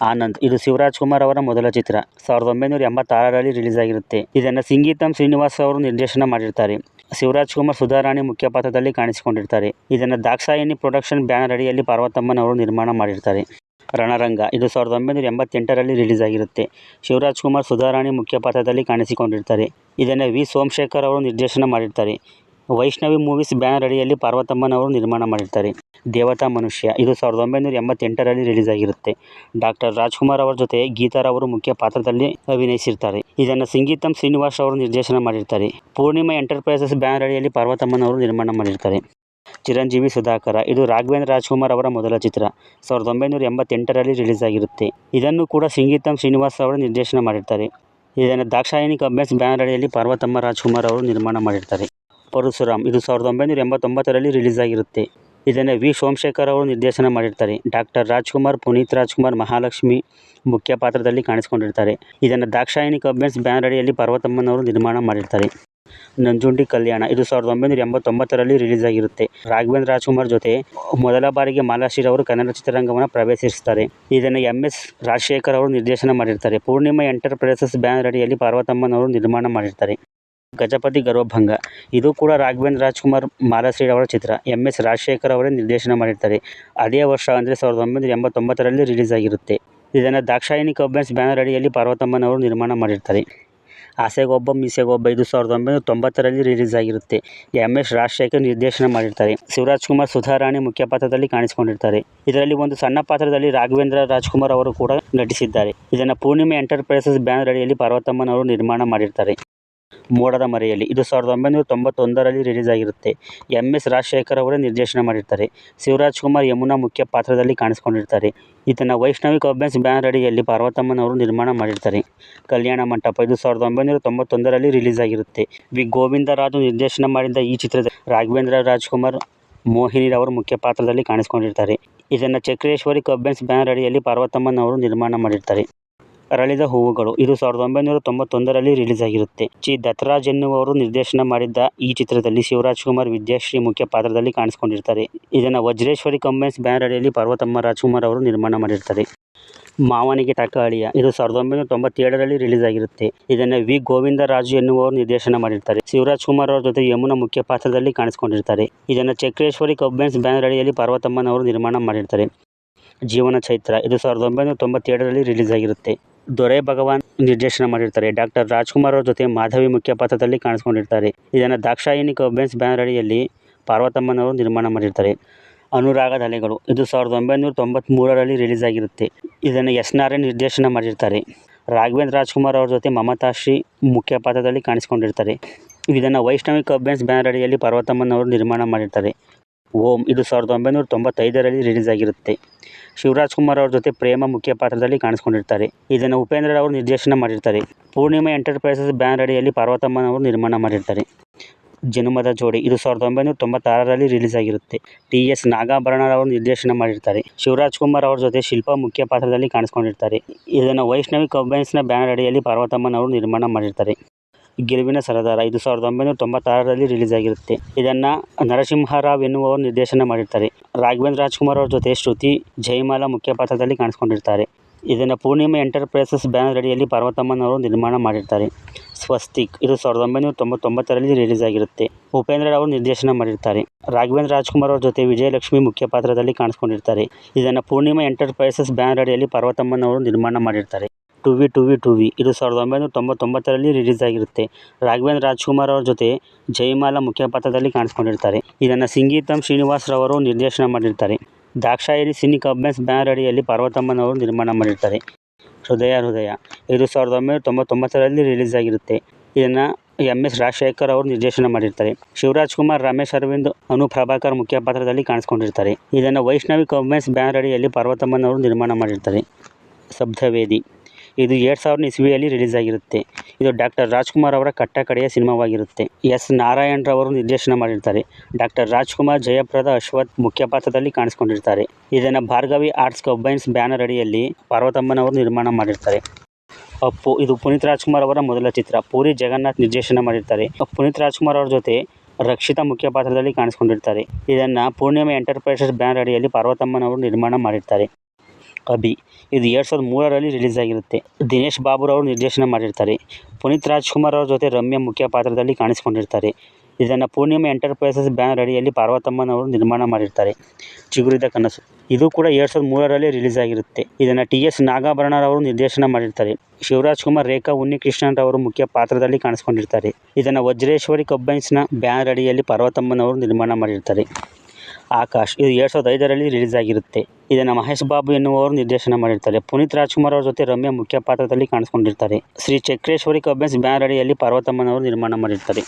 ಆನಂದ್, ಇದು ಶಿವರಾಜ್ ಕುಮಾರ್ ಅವರ ಮೊದಲ ಚಿತ್ರ. ಸಾವಿರದ ಒಂಬೈನೂರ ಎಂಬತ್ತಾರರಲ್ಲಿ ರಿಲೀಸ್ ಆಗಿರುತ್ತೆ. ಇದನ್ನು ಸಿಂಗೀತಂ ಶ್ರೀನಿವಾಸ್ ಅವರು ನಿರ್ದೇಶನ ಮಾಡಿರ್ತಾರೆ. ಶಿವರಾಜ್ ಕುಮಾರ್ ಸುಧಾರಾಣಿ ಮುಖ್ಯ ಪಾತ್ರದಲ್ಲಿ ಕಾಣಿಸಿಕೊಂಡಿರ್ತಾರೆ. ಇದನ್ನು ದಾಕ್ಷಾಯಿಣಿ ಪ್ರೊಡಕ್ಷನ್ ಬ್ಯಾನರ್ ಅಡಿಯಲ್ಲಿ ಪಾರ್ವತಮ್ಮನವರು ನಿರ್ಮಾಣ ಮಾಡಿರ್ತಾರೆ. ರಣರಂಗ. ಇದು ಸಾವಿರದ ಒಂಬೈನೂರ ಎಂಬತ್ತೆಂಟರಲ್ಲಿ ರಿಲೀಸ್ ಆಗಿರುತ್ತೆ ಶಿವರಾಜ್ ಕುಮಾರ್ ಸುಧಾರಾಣಿ ಮುಖ್ಯ ಪಾತ್ರದಲ್ಲಿ ಕಾಣಿಸಿಕೊಂಡಿರ್ತಾರೆ. ಇದನ್ನು ವಿ. ಸೋಮಶೇಖರ್ ಅವರು ನಿರ್ದೇಶನ ಮಾಡಿರ್ತಾರೆ. ವೈಷ್ಣವಿ ಮೂವೀಸ್ ಬ್ಯಾನರ್ ಅಡಿಯಲ್ಲಿ ಪಾರ್ವತಮ್ಮನವರು ನಿರ್ಮಾಣ ಮಾಡಿರ್ತಾರೆ. ದೇವತಾ ಮನುಷ್ಯ. ಇದು ಸಾವಿರದ ಒಂಬೈನೂರ ಎಂಬತ್ತೆಂಟರಲ್ಲಿ ರಿಲೀಸ್ ಆಗಿರುತ್ತೆ ಡಾಕ್ಟರ್ ರಾಜ್ಕುಮಾರ್ ಅವರ ಜೊತೆ ಗೀತಾರವರು ಮುಖ್ಯ ಪಾತ್ರದಲ್ಲಿ ಅಭಿನಯಿಸಿರ್ತಾರೆ. ಇದನ್ನು ಸಂಗೀತಂ ಶ್ರೀನಿವಾಸ್ ಅವರು ನಿರ್ದೇಶನ ಮಾಡಿರ್ತಾರೆ. ಪೂರ್ಣಿಮಾ ಎಂಟರ್ಪ್ರೈಸಸ್ ಬ್ಯಾನರ್ ಅಡಿಯಲ್ಲಿ ಪಾರ್ವತಮ್ಮನವರು ನಿರ್ಮಾಣ ಮಾಡಿರ್ತಾರೆ. ಚಿರಂಜೀವಿ ಸುಧಾಕರ. ಇದು ರಾಘವೇಂದ್ರ ರಾಜ್ಕುಮಾರ್ ಅವರ ಮೊದಲ ಚಿತ್ರ. ಸಾವಿರದ ಒಂಬೈನೂರ ಎಂಬತ್ತೆಂಟರಲ್ಲಿ ರಿಲೀಸ್ ಆಗಿರುತ್ತೆ ಇದನ್ನು ಕೂಡ ಸಂಗೀತಂ ಶ್ರೀನಿವಾಸ್ ಅವರು ನಿರ್ದೇಶನ ಮಾಡಿರ್ತಾರೆ. ಇದನ್ನು ದಾಕ್ಷಾಯಿಣಿ ಕಬ್ಬೇಸ್ ಬ್ಯಾನರ್ ಅಡಿಯಲ್ಲಿ ಪಾರ್ವತಮ್ಮ ರಾಜ್ಕುಮಾರ್ ಅವರು ನಿರ್ಮಾಣ ಮಾಡಿರ್ತಾರೆ. ಪರಶುರಾಮ್, ಇದು ಸಾವಿರದ ಒಂಬೈನೂರ ಎಂಬತ್ತೊಂಬತ್ತರಲ್ಲಿ ರಿಲೀಸ್ ಆಗಿರುತ್ತೆ ಇದನ್ನು ವಿ. ಸೋಮಶೇಖರ್ ಅವರು ನಿರ್ದೇಶನ ಮಾಡಿರ್ತಾರೆ. ಡಾಕ್ಟರ್ ರಾಜ್ಕುಮಾರ್, ಪುನೀತ್ ರಾಜ್ಕುಮಾರ್, ಮಹಾಲಕ್ಷ್ಮಿ ಮುಖ್ಯ ಪಾತ್ರದಲ್ಲಿ ಕಾಣಿಸಿಕೊಂಡಿರ್ತಾರೆ. ಇದನ್ನು ದಾಕ್ಷಾಯಿಣಿ ಕಬ್ಬೆನ್ಸ್ ಬ್ಯಾನರ್ ಅಡಿಯಲ್ಲಿ ಪಾರ್ವತಮ್ಮನವರು ನಿರ್ಮಾಣ ಮಾಡಿರ್ತಾರೆ. ನಂಜುಂಡಿ ಕಲ್ಯಾಣ. ಇದು ಸಾವಿರದ ಒಂಬೈನೂರ ಎಂಬತ್ತೊಂಬತ್ತರಲ್ಲಿ ರಿಲೀಸ್ ಆಗಿರುತ್ತೆ ರಾಘವೇಂದ್ರ ರಾಜ್ಕುಮಾರ್ ಜೊತೆ ಮೊದಲ ಬಾರಿಗೆ ಮಾಲಾಶ್ರೀ ಅವರು ಕನ್ನಡ ಚಿತ್ರರಂಗವನ್ನು ಪ್ರವೇಶಿಸ್ತಾರೆ ಇದನ್ನು ಎಂ ಎಸ್ ರಾಜಶೇಖರ್ ಅವರು ನಿರ್ದೇಶನ ಮಾಡಿರ್ತಾರೆ. ಪೂರ್ಣಿಮಾ ಎಂಟರ್ಪ್ರೈಸಸ್ ಬ್ಯಾನರ್ ಅಡಿಯಲ್ಲಿ ಪಾರ್ವತಮ್ಮನವರು ನಿರ್ಮಾಣ ಮಾಡಿರ್ತಾರೆ. ಗಜಪತಿ ಗರ್ವಭಂಗ. ಇದು ಕೂಡ ರಾಘವೇಂದ್ರ ರಾಜ್ಕುಮಾರ್ ಮಾಲಾಶ್ರೀ ಅವರ ಚಿತ್ರ. ಎಂ ಎಸ್ ರಾಜಶೇಖರ್ ಅವರೇ ನಿರ್ದೇಶನ ಮಾಡಿರ್ತಾರೆ. ಅದೇ ವರ್ಷ ಅಂದರೆ ಸಾವಿರದ ಒಂಬೈನೂರ ಎಂಬತ್ತೊಂಬತ್ತರಲ್ಲಿ ರಿಲೀಸ್ ಆಗಿರುತ್ತೆ ಇದನ್ನು ದಾಕ್ಷಾಯಿಣಿ ಕಬ್ಬೆನ್ಸ್ ಬ್ಯಾನರ್ ಅಡಿಯಲ್ಲಿ ಪಾರ್ವತಮ್ಮನವರು ನಿರ್ಮಾಣ ಮಾಡಿರ್ತಾರೆ. ಆಸೆಗೊಬ್ಬ, ಮೀಸೆಗೊಬ್ಬ ಇದು ಸಾವಿರದ ಒಂಬೈನೂರ ತೊಂಬತ್ತರಲ್ಲಿ ರಿಲೀಸ್ ಆಗಿರುತ್ತೆ. ಎಂ ಎಸ್ ರಾಜಶೇಖರ್ ನಿರ್ದೇಶನ ಮಾಡಿರ್ತಾರೆ. ಶಿವರಾಜ್ ಕುಮಾರ್ ಸುಧಾರಾಣಿ ಮುಖ್ಯ ಪಾತ್ರದಲ್ಲಿ ಕಾಣಿಸಿಕೊಂಡಿರ್ತಾರೆ. ಇದರಲ್ಲಿ ಒಂದು ಸಣ್ಣ ಪಾತ್ರದಲ್ಲಿ ರಾಘವೇಂದ್ರ ರಾಜ್ಕುಮಾರ್ ಅವರು ಕೂಡ ನಟಿಸಿದ್ದಾರೆ. ಇದನ್ನು ಪೂರ್ಣಿಮೆ ಎಂಟರ್ಪ್ರೈಸಸ್ ಬ್ಯಾನರ್ ಅಡಿಯಲ್ಲಿ ಪಾರ್ವತಮ್ಮನವರು ನಿರ್ಮಾಣ ಮಾಡಿರ್ತಾರೆ. ಮೋಡದ ಮರೆಯಲ್ಲಿ. ಇದು ಸಾವಿರದ ಒಂಬೈನೂರ ತೊಂಬತ್ತೊಂದರಲ್ಲಿ ರಿಲೀಸ್ ಆಗಿರುತ್ತೆ. ಎಂ ಎಸ್ ರಾಜಶೇಖರ್ ಅವರೇ ನಿರ್ದೇಶನ ಮಾಡಿರ್ತಾರೆ. ಶಿವರಾಜ್ ಕುಮಾರ್ ಯಮುನಾ ಮುಖ್ಯ ಪಾತ್ರದಲ್ಲಿ ಕಾಣಿಸ್ಕೊಂಡಿರ್ತಾರೆ. ಇದನ್ನು ವೈಷ್ಣವಿ ಕಬ್ಬೆನ್ಸ್ ಬ್ಯಾನರ್ ಅಡಿಯಲ್ಲಿ ಪಾರ್ವತಮ್ಮನವರು ನಿರ್ಮಾಣ ಮಾಡಿರ್ತಾರೆ. ಕಲ್ಯಾಣ ಮಂಟಪ ಇದು ಸಾವಿರದ ಒಂಬೈನೂರ ತೊಂಬತ್ತೊಂದರಲ್ಲಿ ರಿಲೀಸ್ ಆಗಿರುತ್ತೆ. ವಿ. ಗೋವಿಂದರಾಜು ನಿರ್ದೇಶನ ಮಾಡಿದ ಈ ಚಿತ್ರದ ರಾಘವೇಂದ್ರ ರಾಜ್ಕುಮಾರ್, ಮೋಹಿನಿ ಅವರು ಮುಖ್ಯ ಪಾತ್ರದಲ್ಲಿ ಕಾಣಿಸ್ಕೊಂಡಿರ್ತಾರೆ. ಇದನ್ನು ಚಕ್ರೇಶ್ವರಿ ಕಬ್ಬೆನ್ಸ್ ಬ್ಯಾನರ್ ಅಡಿಯಲ್ಲಿ ಪಾರ್ವತಮ್ಮನವರು ನಿರ್ಮಾಣ ಮಾಡಿರ್ತಾರೆ. ಅರಳಿದ ಹೂವುಗಳು ಇದು ಸಾವಿರದ ಒಂಬೈನೂರ ತೊಂಬತ್ತೊಂದರಲ್ಲಿ ರಿಲೀಸ್ ಆಗಿರುತ್ತೆ ಚಿ ದತ್ತರಾಜ್ ಎನ್ನುವವರು ನಿರ್ದೇಶನ ಮಾಡಿದ್ದ ಈ ಚಿತ್ರದಲ್ಲಿ ಶಿವರಾಜ್ ಕುಮಾರ್ ವಿದ್ಯಾಶ್ರೀ ಮುಖ್ಯ ಪಾತ್ರದಲ್ಲಿ ಕಾಣಿಸಿಕೊಂಡಿರ್ತಾರೆ. ಇದನ್ನು ವಜ್ರೇಶ್ವರಿ ಕಂಬೈನ್ಸ್ ಬ್ಯಾನರ್ ಅಡಿಯಲ್ಲಿ ಪಾರ್ವತಮ್ಮ ರಾಜ್ಕುಮಾರ್ ಅವರು ನಿರ್ಮಾಣ ಮಾಡಿರ್ತಾರೆ. ಮಾವನಿಗೆ ತಕ್ಕ ಇದು ಸಾವಿರದ ಒಂಬೈನೂರ ತೊಂಬತ್ತೇಳರಲ್ಲಿ ರಿಲೀಸ್ ಆಗಿರುತ್ತೆ ಇದನ್ನು ವಿ. ಗೋವಿಂದರಾಜು ಎನ್ನುವವರು ನಿರ್ದೇಶನ ಮಾಡಿರ್ತಾರೆ. ಶಿವರಾಜ್ ಕುಮಾರ್ ಅವರ ಜೊತೆ ಯಮುನಾ ಮುಖ್ಯ ಪಾತ್ರದಲ್ಲಿ ಕಾಣಿಸಿಕೊಂಡಿರ್ತಾರೆ. ಇದನ್ನು ಚಕ್ರೇಶ್ವರಿ ಕಬ್ಬೆನ್ಸ್ ಬ್ಯಾನರ್ ಅಡಿಯಲ್ಲಿ ಪಾರ್ವತಮ್ಮನವರು ನಿರ್ಮಾಣ ಮಾಡಿರ್ತಾರೆ. ಜೀವನ ಚೈತ್ರ ಇದು ಸಾವಿರದ ಒಂಬೈನೂರ ತೊಂಬತ್ತೇಳರಲ್ಲಿ ರಿಲೀಸ್ ಆಗಿರುತ್ತೆ ದೊರೆ ಭಗವಾನ್ ನಿರ್ದೇಶನ ಮಾಡಿರ್ತಾರೆ. ಡಾಕ್ಟರ್ ರಾಜ್ಕುಮಾರ್ ಅವ್ರ ಜೊತೆ ಮಾಧವಿ ಮುಖ್ಯ ಪಾತ್ರದಲ್ಲಿ ಕಾಣಿಸ್ಕೊಂಡಿರ್ತಾರೆ. ಇದನ್ನು ದಾಕ್ಷಾಯಿಣಿ ಕಬ್ಬೆನ್ಸ್ ಬ್ಯಾನರ್ ಅಡಿಯಲ್ಲಿ ಪಾರ್ವತಮ್ಮನವರು ನಿರ್ಮಾಣ ಮಾಡಿರ್ತಾರೆ. ಅನುರಾಗದ ಅಲೆಗಳು ಇದು ಸಾವಿರದ ಒಂಬೈನೂರ ತೊಂಬತ್ತ್ಮೂರರಲ್ಲಿ ರಿಲೀಸ್ ಆಗಿರುತ್ತೆ. ಇದನ್ನು ಎಸ್ ನಾರಾಯಣ್ ನಿರ್ದೇಶನ ಮಾಡಿರ್ತಾರೆ. ರಾಘವೇಂದ್ರ ರಾಜ್ಕುಮಾರ್ ಅವ್ರ ಜೊತೆ ಮಮತಾಶ್ರೀ ಮುಖ್ಯ ಪಾತ್ರದಲ್ಲಿ ಕಾಣಿಸ್ಕೊಂಡಿರ್ತಾರೆ. ಇದನ್ನು ವೈಷ್ಣವಿ ಕಬ್ಬೆನ್ಸ್ ಬ್ಯಾನರ್ ಅಡಿಯಲ್ಲಿ ಪಾರ್ವತಮ್ಮನವರು ನಿರ್ಮಾಣ ಮಾಡಿರ್ತಾರೆ. ಓಂ. ಇದು ಸಾವಿರದ ಒಂಬೈನೂರ ತೊಂಬತ್ತೈದರಲ್ಲಿ ರಿಲೀಸ್ ಆಗಿರುತ್ತೆ. ಶಿವರಾಜ್ ಕುಮಾರ್ ಅವ್ರ ಜೊತೆ ಪ್ರೇಮ ಮುಖ್ಯ ಪಾತ್ರದಲ್ಲಿ ಕಾಣಿಸ್ಕೊಂಡಿರ್ತಾರೆ. ಇದನ್ನು ಉಪೇಂದ್ರ ಅವರು ನಿರ್ದೇಶನ ಮಾಡಿರ್ತಾರೆ. ಪೂರ್ಣಿಮಾ ಎಂಟರ್ಪ್ರೈಸಸ್ ಬ್ಯಾನರ್ ಅಡಿಯಲ್ಲಿ ಪಾರ್ವತಮ್ಮನವರು ನಿರ್ಮಾಣ ಮಾಡಿರ್ತಾರೆ. ಜನುಮದ ಜೋಡಿ ಇದು ಸಾವಿರದ ಒಂಬೈನೂರ ತೊಂಬತ್ತಾರರಲ್ಲಿ ರಿಲೀಸ್ ಆಗಿರುತ್ತೆ. ಟಿ ಎಸ್ ನಾಗಾಭರಣ ಅವರು ನಿರ್ದೇಶನ ಮಾಡಿರ್ತಾರೆ. ಶಿವರಾಜ್ ಕುಮಾರ್ ಅವ್ರ ಜೊತೆ ಶಿಲ್ಪಾ ಮುಖ್ಯ ಪಾತ್ರದಲ್ಲಿ ಕಾಣಿಸ್ಕೊಂಡಿರ್ತಾರೆ. ಇದನ್ನು ವೈಷ್ಣವಿ ಕಬ್ಬೈನ್ಸ್ನ ಬ್ಯಾನರ್ ಅಡಿಯಲ್ಲಿ ಪಾರ್ವತಮ್ಮನವರು ನಿರ್ಮಾಣ ಮಾಡಿರ್ತಾರೆ. ಗೆಲುವಿನ ಸರದಾರ. ಇದು ಸಾವಿರದ ಒಂಬೈನೂರ ತೊಂಬತ್ತಾರರಲ್ಲಿ ರಿಲೀಸ್ ಆಗಿರುತ್ತೆ ಇದನ್ನು ನರಸಿಂಹರಾವ್ ಎನ್ನುವವರು ನಿರ್ದೇಶನ ಮಾಡಿರ್ತಾರೆ. ರಾಘವೇಂದ್ರ ರಾಜ್ಕುಮಾರ್ ಅವ್ರ ಜೊತೆ ಶ್ರುತಿ ಜಯಮಾಲಾ ಮುಖ್ಯ ಪಾತ್ರದಲ್ಲಿ ಕಾಣಿಸ್ಕೊಂಡಿರ್ತಾರೆ. ಇದನ್ನು ಪೂರ್ಣಿಮಾ ಎಂಟರ್ಪ್ರೈಸಸ್ ಬ್ಯಾನರ್ ಅಡಿಯಲ್ಲಿ ಪಾರ್ವತಮ್ಮನವರು ನಿರ್ಮಾಣ ಮಾಡಿರ್ತಾರೆ. ಸ್ವಸ್ತಿಕ್, ಇದು ಸಾವಿರದ ಒಂಬೈನೂರ ತೊಂಬತ್ತೊಂಬತ್ತರಲ್ಲಿ ರಿಲೀಸ್ ಆಗಿರುತ್ತೆ ಉಪೇಂದ್ರ ಅವರು ನಿರ್ದೇಶನ ಮಾಡಿರ್ತಾರೆ. ರಾಘವೇಂದ್ರ ರಾಜ್ಕುಮಾರ್ ಅವ್ರ ಜೊತೆ ವಿಜಯಲಕ್ಷ್ಮಿ ಮುಖ್ಯ ಪಾತ್ರದಲ್ಲಿ ಕಾಣಿಸ್ಕೊಂಡಿರ್ತಾರೆ. ಇದನ್ನು ಪೂರ್ಣಿಮಾ ಎಂಟರ್ಪ್ರೈಸಸ್ ಬ್ಯಾನರ್ ಅಡಿಯಲ್ಲಿ ಪಾರ್ವತಮ್ಮನವರು ನಿರ್ಮಾಣ ಮಾಡಿರ್ತಾರೆ. To V to V to V ಇದು ಸಾವಿರದ ಒಂಬೈನೂರ ತೊಂಬತ್ತೊಂಬತ್ತರಲ್ಲಿ ರಿಲೀಸ್ ಆಗಿರುತ್ತೆ. ರಾಘವೇಂದ್ರ ರಾಜ್ಕುಮಾರ್ ಅವ್ರ ಜೊತೆ ಜಯಮಾಲಾ ಮುಖ್ಯ ಪಾತ್ರದಲ್ಲಿ ಕಾಣಿಸ್ಕೊಂಡಿರ್ತಾರೆ. ಇದನ್ನು ಸಿಂಗೀತಂ ಶ್ರೀನಿವಾಸ್ ರವರು ನಿರ್ದೇಶನ ಮಾಡಿರ್ತಾರೆ. ದಾಕ್ಷಾಯಿಣಿ ಸಿನಿ ಕಬ್ಬೆನ್ಸ್ ಬ್ಯಾನರ್ ಅಡಿಯಲ್ಲಿ ಪಾರ್ವತಮ್ಮನವರು ನಿರ್ಮಾಣ ಮಾಡಿರ್ತಾರೆ. ಹೃದಯ ಹೃದಯ. ಇದು ಸಾವಿರದ ಒಂಬೈನೂರ ತೊಂಬತ್ತೊಂಬತ್ತರಲ್ಲಿ ರಿಲೀಸ್ ಆಗಿರುತ್ತೆ. ಇದನ್ನು ಎಂ ಎಸ್ ರಾಜಶೇಖರ್ ಅವರು ನಿರ್ದೇಶನ ಮಾಡಿರ್ತಾರೆ. ಶಿವರಾಜ್ ಕುಮಾರ್, ರಮೇಶ್ ಅರವಿಂದ್, ಅನು ಪ್ರಭಾಕರ್ ಮುಖ್ಯ ಪಾತ್ರದಲ್ಲಿ ಕಾಣಿಸ್ಕೊಂಡಿರ್ತಾರೆ. ಇದನ್ನು ವೈಷ್ಣವಿ ಕಬ್ಬೆನ್ಸ್ ಬ್ಯಾನರ್ ಅಡಿಯಲ್ಲಿ ಪಾರ್ವತಮ್ಮನವರು ನಿರ್ಮಾಣ ಮಾಡಿರ್ತಾರೆ. ಶಬ್ದವೇದಿ ಇದು ಎರಡು ಸಾವಿರದ ಇಸವಿಯಲ್ಲಿ ರಿಲೀಸ್ ಆಗಿರುತ್ತೆ. ಇದು ಡಾಕ್ಟರ್ ರಾಜ್ಕುಮಾರ್ ಅವರ ಕಟ್ಟ ಕಡೆಯ ಸಿನಿಮಾವಾಗಿರುತ್ತೆ. ಎಸ್ ನಾರಾಯಣರವರು ನಿರ್ದೇಶನ ಮಾಡಿರ್ತಾರೆ. ಡಾಕ್ಟರ್ ರಾಜ್ಕುಮಾರ್ ಜಯಪ್ರದ ಅಶ್ವಥ್ ಮುಖ್ಯ ಪಾತ್ರದಲ್ಲಿ ಕಾಣಿಸಿಕೊಂಡಿರ್ತಾರೆ. ಇದನ್ನು ಭಾರ್ಗವಿ ಆರ್ಟ್ಸ್ ಕಂಬೈನ್ಸ್ ಬ್ಯಾನರ್ ಅಡಿಯಲ್ಲಿ ಪಾರ್ವತಮ್ಮನವರು ನಿರ್ಮಾಣ ಮಾಡಿರ್ತಾರೆ. ಅಪ್ಪು, ಇದು ಪುನೀತ್ ರಾಜ್ಕುಮಾರ್ ಅವರ ಮೊದಲ ಚಿತ್ರ. ಪೂರಿ ಜಗನ್ನಾಥ್ ನಿರ್ದೇಶನ ಮಾಡಿರ್ತಾರೆ. ಪುನೀತ್ ರಾಜ್ಕುಮಾರ್ ಅವರ ಜೊತೆ ರಕ್ಷಿತಾ ಮುಖ್ಯ ಪಾತ್ರದಲ್ಲಿ ಕಾಣಿಸ್ಕೊಂಡಿರ್ತಾರೆ. ಇದನ್ನು ಪೂರ್ಣಿಮೆ ಎಂಟರ್ಪ್ರೈಸಸ್ ಬ್ಯಾನರ್ ಅಡಿಯಲ್ಲಿ ಪಾರ್ವತಮ್ಮನವರು ನಿರ್ಮಾಣ ಮಾಡಿರ್ತಾರೆ. ಅಭಿ. ಇದು ಎರಡು ಸಾವಿರದ ಮೂರರಲ್ಲಿ ರಿಲೀಸ್ ಆಗಿರುತ್ತೆ. ದಿನೇಶ್ ಬಾಬುರವರು ನಿರ್ದೇಶನ ಮಾಡಿರ್ತಾರೆ. ಪುನೀತ್ ರಾಜ್ಕುಮಾರ್ ಅವ್ರ ಜೊತೆ ರಮ್ಯ ಮುಖ್ಯ ಪಾತ್ರದಲ್ಲಿ ಕಾಣಿಸಿಕೊಂಡಿರ್ತಾರೆ. ಇದನ್ನು ಪೂರ್ಣಿಮಾ ಎಂಟರ್ಪ್ರೈಸಸ್ ಬ್ಯಾನರ್ ಅಡಿಯಲ್ಲಿ ಪಾರ್ವತಮ್ಮನವರು ನಿರ್ಮಾಣ ಮಾಡಿರ್ತಾರೆ. ಚಿಗುರಿದ ಕನಸು. ಇದು ಕೂಡ ಎರಡು ಸಾವಿರದ ಮೂರರಲ್ಲಿ ರಿಲೀಸ್ ಆಗಿರುತ್ತೆ. ಇದನ್ನು ಟಿ ಎಸ್ ನಾಗಾಭರಣರವರು ನಿರ್ದೇಶನ ಮಾಡಿರ್ತಾರೆ. ಶಿವರಾಜ್ ಕುಮಾರ್ ರೇಖಾ ಉನ್ನಿಕೃಷ್ಣರವರು ಮುಖ್ಯ ಪಾತ್ರದಲ್ಲಿ ಕಾಣಿಸಿಕೊಂಡಿರ್ತಾರೆ. ಇದನ್ನು ವಜ್ರೇಶ್ವರಿ ಕಬ್ಬೈನ್ಸ್ನ ಬ್ಯಾನರ್ ಅಡಿಯಲ್ಲಿ ಪಾರ್ವತಮ್ಮನವರು ನಿರ್ಮಾಣ ಮಾಡಿರ್ತಾರೆ. ಆಕಾಶ್ ಇದು ಎರಡು ಸಾವಿರದ ಐದರಲ್ಲಿ ರಿಲೀಸ್ ಆಗಿರುತ್ತೆ. ಇದನ್ನು ಮಹೇಶ್ ಬಾಬು ಎನ್ನುವವರು ನಿರ್ದೇಶನ ಮಾಡಿರ್ತಾರೆ. ಪುನೀತ್ ರಾಜ್ಕುಮಾರ್ ಅವರ ಜೊತೆ ರಮ್ಯಾ ಮುಖ್ಯ ಪಾತ್ರದಲ್ಲಿ ಕಾಣಿಸ್ಕೊಂಡಿರ್ತಾರೆ. ಶ್ರೀ ಚಕ್ರೇಶ್ವರಿ ಕಬ್ಬೆನ್ಸ್ ಬ್ಯಾನರ್ ಅಡಿಯಲ್ಲಿ ಪಾರ್ವತಮ್ಮನವರು ನಿರ್ಮಾಣ ಮಾಡಿರ್ತಾರೆ.